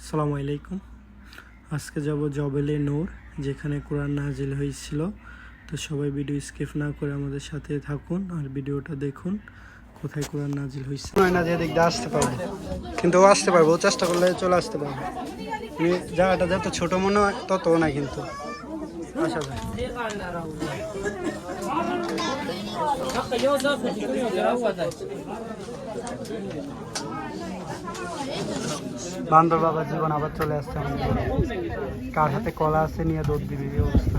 আসসালামু আলাইকুম আজকে যাব জবেলে নূর যেখানে কোরআন নাজিল হয়েছিল তো সবাই ভিডিও স্কিপ না করে আমাদের সাথে থাকুন আর ভিডিওটা দেখুন কোথায় কোরআন নাজিল হয়েছে নয় না যে দিক আসতে পারবে কিন্তু ও আসতে পারবে ও চেষ্টা করলে চলে আসতে পারবে মানে জায়গাটা যত ছোট মনে হয় তত না কিন্তু আসা যায় বান্দর বাবার জীবন আবার চলে আসছে কার হাতে কলা আছে নিয়ে দৌড় দিবে, এই অবস্থা।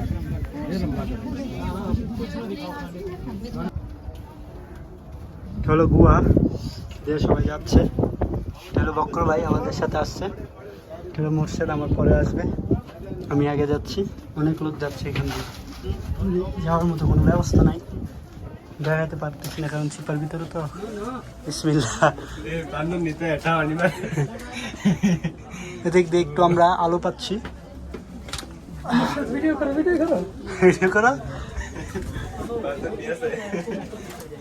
হলো গুয়া যে সবাই যাচ্ছে। হলো বক্র ভাই আমাদের সাথে আসছে। হলো মোর্শেদ, আমার পরে আসবে। আমি আগে যাচ্ছি। অনেক লোক যাচ্ছে এখান দিয়ে। যাওয়ার মতো কোনো ব্যবস্থা নাই। বেড়াতে পারতেছি না কারণ চিপার ভিতরে তো বিসমিল্লাহ এদিক দিয়ে একটু আমরা আলো পাচ্ছি ভিডিও করো ভিডিও করো ভিডিও করো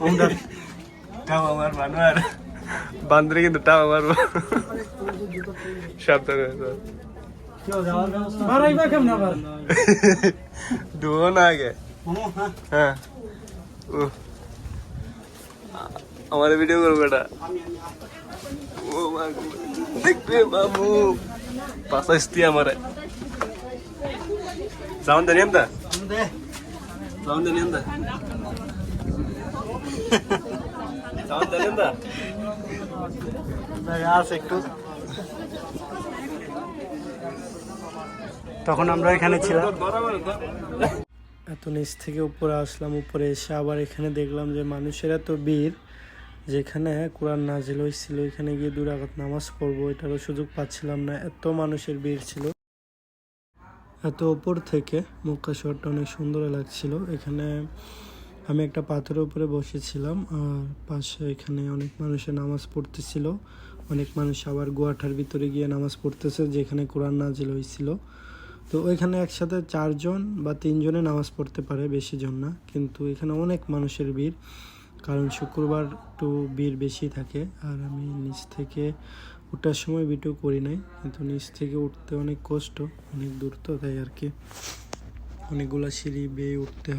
আমরা টাও আমার মানবার বান্দরে কিন্তু টাও আমার সাবধানে ডুবো না আগে হ্যাঁ হ্যাঁ ও আমার ভিডিও করব এটা। দেখবে বাবু। পাশাইস্তি আমারে। সাউন্ড জানি এমদা দে। সাউন্ড জানি এমদা সাউন্ড জানি এমদা একটু। তখন আমরা এখানে ছিলাম। এত নিচ থেকে উপরে আসলাম, উপরে এসে আবার এখানে দেখলাম যে মানুষের এত ভিড় যেখানে কোরআন নাজিল হয়েছিল এখানে গিয়ে দূর আঘাত নামাজ পড়ব, এটারও সুযোগ পাচ্ছিলাম না। এত মানুষের ভিড় ছিল। এত উপর থেকে মক্কা শহরটা অনেক সুন্দর লাগছিল। এখানে আমি একটা পাথরের উপরে বসেছিলাম, আর পাশে এখানে অনেক মানুষের নামাজ পড়তেছিল। অনেক মানুষ আবার গোয়াঠার ভিতরে গিয়ে নামাজ পড়তেছে, যেখানে কোরআন নাজিল হয়েছিল। তো ওইখানে একসাথে চারজন বা তিনজনে নামাজ পড়তে পারে, বেশি জন না। কিন্তু এখানে অনেক মানুষের ভিড়, কারণ শুক্রবার একটু ভিড় বেশি থাকে। আর আমি নিচ থেকে ওঠার সময় ভিডিও করি নাই, কিন্তু নিচ থেকে উঠতে অনেক কষ্ট, অনেক দূর তো, তাই আর কি। অনেকগুলো সিঁড়ি বেয়ে উঠতে হয়।